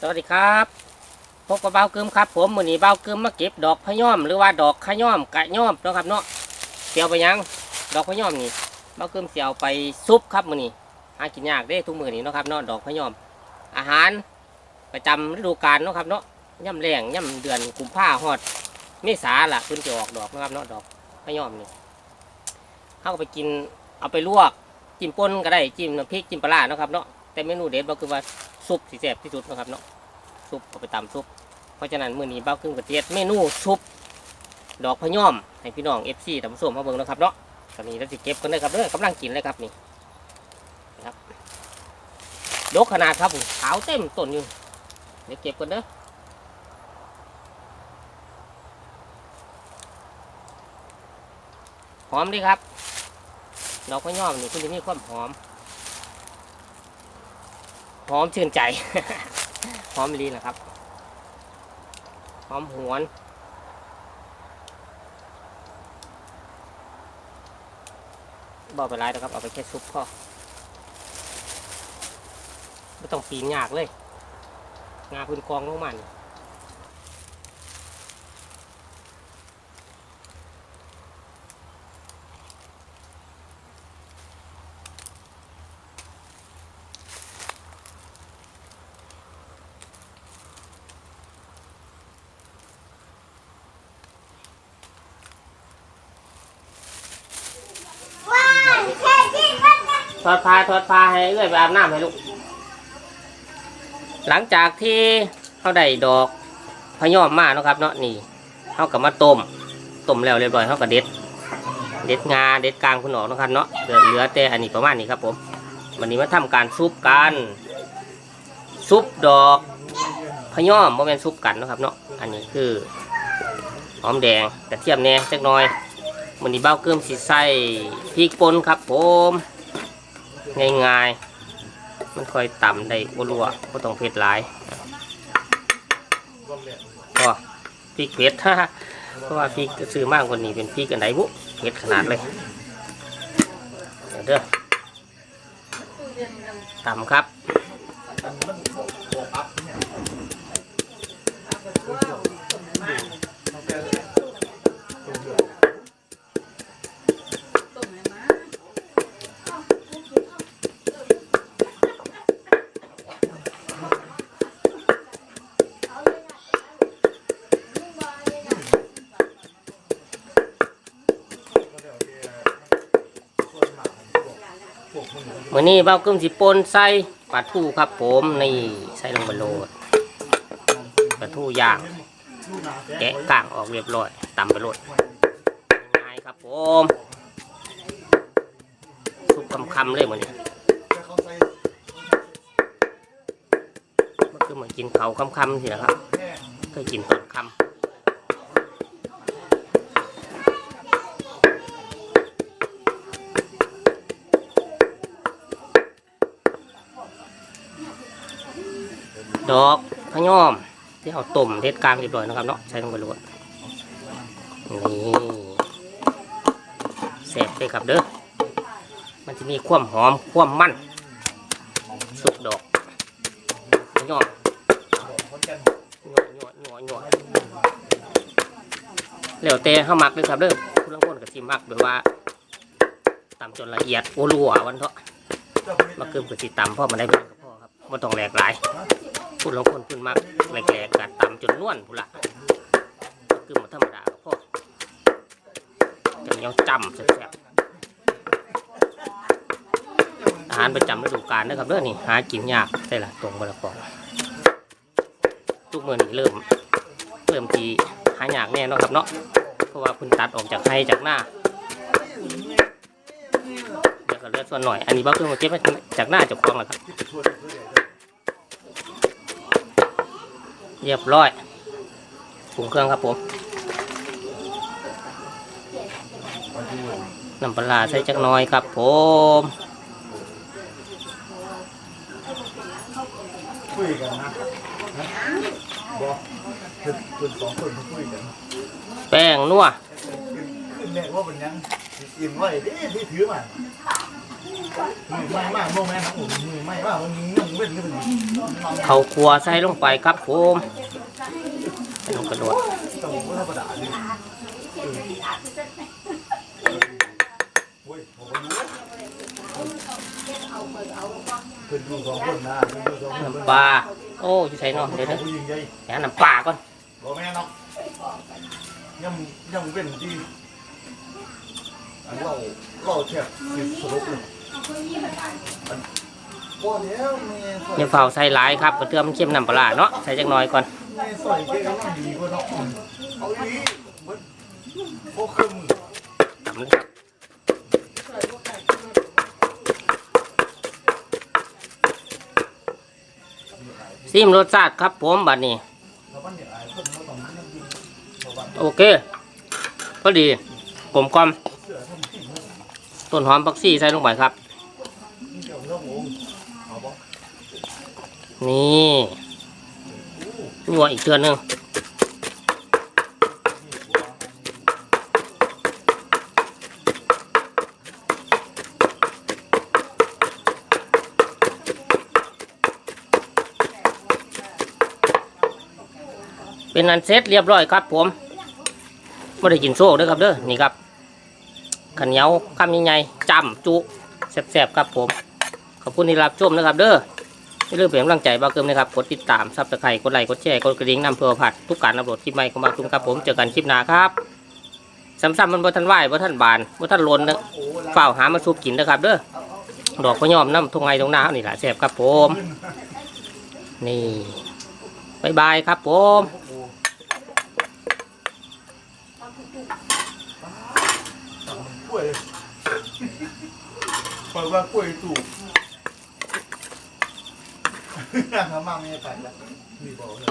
สวัสดีครับพบกับเบ้าเกิมครับ ผมมือนี้เบ้าเกิมมาเก็บดอกพะย่อมหรือว่าดอกขย่อมกะย่อมนะครับเนาะเสียวไปยังดอกพะย่อมนี่เบ้าเกิมเสียวไปซุปครับมือนี้หากินยากเด้ทุกมือนี้นะครับเนาะดอกพะย่อม อาหารประจำฤดูกาลนะครับเนาะย่ำแรงย่ำเดือนกุมภาฮอดเมษาล่ะเพิ่นจะออกดอกนะครับเนาะดอกพะย่อมนี่เข้าไปกินเอาไปลวกจิ้มป่นก็ได้จิ้มน้ำพริกจิ้มปลาเนาะครับเนาะแต่เมนูเด็ดก็คือว่าซุปสีแซ่บที่สุดนะครับเนาะ ซุปเอาไปตำซุป เพราะฉะนั้นมื้อนี้เบ้าครึ่งกระเทียดเมนูซุป ดอกพะย่อมให้พี่น้องเอฟซีท่านผู้มมาเบิ่งนะครับเนาะตอนนี้เราสิเก็บกันเลยครับเด้อกำลังกินเลยครับนี่นะครับดกขนาดครับผมขาวเต็มต้นอยู่เดี๋ยวเก็บกันเด้อหอมดีครับดอกพะย่อมนี่คุณจะมีความหอม หอมชื่นใจ หอมลีนะครับ หอมหวน บอกไปไล่นะครับ เอาไปแค่ซุปพอไม่ต้องปีนยากเลย งาพื้นกองลงมัน อดผ้าทอดผ้าให้เอื้อยไปอาบน้ำให้ลูก หลังจากที่เขาได้ดอกพะยอมมาเนาะครับเนาะนี่เขากับมาต้มต้มแล้วเรียบร้อยเขากับเด็ด เด็ดงาเด็ดกลางคุณออกเนาะครับเนาะเหลือเหลือแต่อันนี้ประมาณนี้ครับผมวันนี้มาทำการซุปกันซุปดอกพะยอมโมเมนซุปกันนะครับเนาะอันนี้คือหอมแดงกระเทียมแน่จักน่อยวันนี้เบ้าเกลืมสีใส่พริกป่นครับผม ง่ายๆ มันค่อยต่ำได้บรัวก็ต้องเผ็ดหลายก็พริกเผ็ดฮะเพราะว่าพริกซื้อมากกว่านี้เป็นพริกอันไหนบุเผ็ดขนาดเลยเดี๋ยวเด้อต่ำครับ มื่อนี้เบ้ากึ้มสิปนใส่ปลาทูครับผมนี่ใส่ลงไปโลดปลาทูย่าง แกะกางออกเรียบร้อยตำไปโลดง่ายครับผมสุกคำๆเลยมื่อนี้มันคือเหมือนกินเขาวคำๆสินะครับเคยกินตอนคำ ดอกพะยอม ที่เอาต้มเทศกลางเรียบร้อยนะครับเนาะใช้ลงไปโรยนี่แซ่บเลยครับเด้อมันจะมีความหอมความมันสุกดอกพะยอมหยวดหยวดหยวดหยวดแล้วแต่ห้ามักเลยครับเด้อคุณลังคนกับทีมักแบบว่าตำจนละเอียดโอรัววันเถาะมาเกิมกับสีตำพ่อมันได้เป็นกับพ่อครับไม่ต้องแหลกหลาย พูดลงคนพูดมากแหลกๆกัดต่ำจนนวลพูละคือมันธรรมดาก็พอจะยังจำแซ่บๆอาหารประจำฤดูกาลนะครับเรื่องนี้หากินยากใช่ละตรงบละกองทุกเมื่อนี้เริ่มเริ่มทีหายากแน่นาะครับเนาะเพราะว่าคุณตัดออกจากให้จากหน้าเดี๋ยวก็เลือส่วนหน่อย อันนี้บ้าเพิ่งมาเก็บไว้จากหน้าจากคลองแล้วครับ เรียบร้อยปรุงเครื่องครับผมน้ำปลาใส่จักน้อยครับผมคุยกันนะบอกคือคนสองคนเขาคุยกัน แป้งนัวขึ้นแน่ว่าเป็นยังอิ่มไว้ที่ที่ถือมา ไม่มากโมแม่ของผมมือไม่มากมันมีเงื่อนเว้นนี่มันเขาครัวใส่ลงไปครับผมใส่ลงกระโดดต้องไม่ธรรมดาดิเว้ยผมก็รู้เพิ่นดูสองคนนะเพิ่นดูสองคนน้ำปลาโอ้ยใส่เนาะเดี๋ยวเขานะผู้หญิงใหญ่แหนน้ำปลาก่อนบ่แม่เนาะยังยังเว้นที่เราเราแทบสิสรุปเลย บ่แล้วแม่ซอยอย่าเฝ้าใส่หลายครับกระเทียมมันเข้มน้ำปลาร้าเนาะใส่จักหน่อยก่อนแม่ซอยแกกำลังดีกว่าเนาะเอาอีเบิดโอ้ครึ่งมือตำเลยครับซิมรสชาติครับผมบัดนี้ แล้วมันเนี่ยไอ้คนมันต้องมันยังดีเพราะว่าโอเคพอดีกลมกลอมเสือทำที่มันต้นหอมผักชีใส่ลงไปครับ เกี่ยวกับองเอาบ่ นี่นัวอีกเทือนหนึ่งเป็นอันเสร็จเรียบร้อยครับผมไม่ได้กินโซ่ด้อครับเด้อนี่ครับขันเหนียวข้ามใหญ่ๆจำจุแซ่บๆครับผม ขอบคุณที่รับชมนะครับเด้อ อย่าลืมเป็นกำลังใจบ้าเกิมนะครับ กดติดตามซับสไครต์กดไลค์ กดแชร์ กดกระดิ่งนำเพื่อผัดทุกการอัปโหลดคลิปใหม่ของบ้าเกิมครับผม เจอกันคลิปหน้าครับซ้ำๆมันบ่ทันไหวบ่ทันบานบ่ทันลนนะเปล่าหามาซุปกินนะครับ เด้อ ดอกพะยอมน้ำทงไงตรงหน้านี่แหละแซ่บครับผม นี่บายบายครับผมกล้วยเปิดว่ากล้วยตู่ มาไม่ไปแล้วมีบอกเลย